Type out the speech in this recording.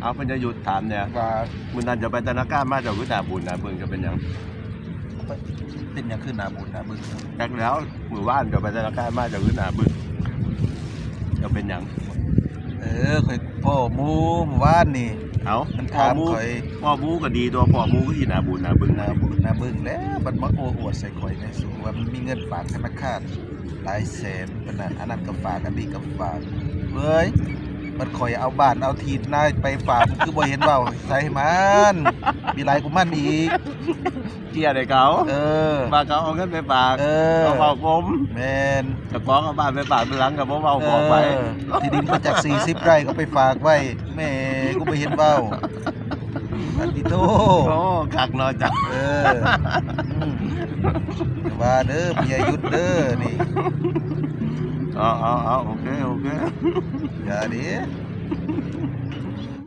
เอาเพิ่นจะหยุดถามเนี่ยว่ามื้อนั้นจะไปธนาคารมาเจ้าคือหน้าบุญหน้าเบิ่งจะเป็นหยังเป็นหยังขึ้นหนาบุญหนาบึ้งจักแล้วมื้อวานจะไปธนาคารมาเจ้าคือหน้าบึ้งจะเป็นหยังเออข่อยพ่อหมูหมู่บ้านนี่เอามันพ่อถามหมูข่อยพ่อหมูก็ดีตัวพ่อหมูก็สิหน้าบุญหน้าเบิ่งหหนาน้าบุญหนาบึ้งแล้วมันมาโอ้อวดใส่ข่อยในสูงว่ามันมีเงินฝากธนาคารหลายแสนปานนั้นอันนั้นก็ฝากอันนี้ก็ฝากเฮ้ย มันข่อยเอาบ้านเอาที่นายไปฝากมันคือบ่เห็นเว้าใส่มันมีหลายกูมันอีกเกลียดให้เขาเออว่าเขาเอาเงินไปฝากเออเขาเฝ้าผมแมนเจะของเอาบ้านไปฝากเป็นหลังกับบ่เว้าบอกไปเออที่ดินมาจาก40ไร่ก็ไปฝากไว้แม่กูไปเห็นเบ้าอันติโตโอ้คักเนาะจ้ะเอออืมอย่าว่าเด้อเมียหยุดเด้อนี่ เอาเอาเ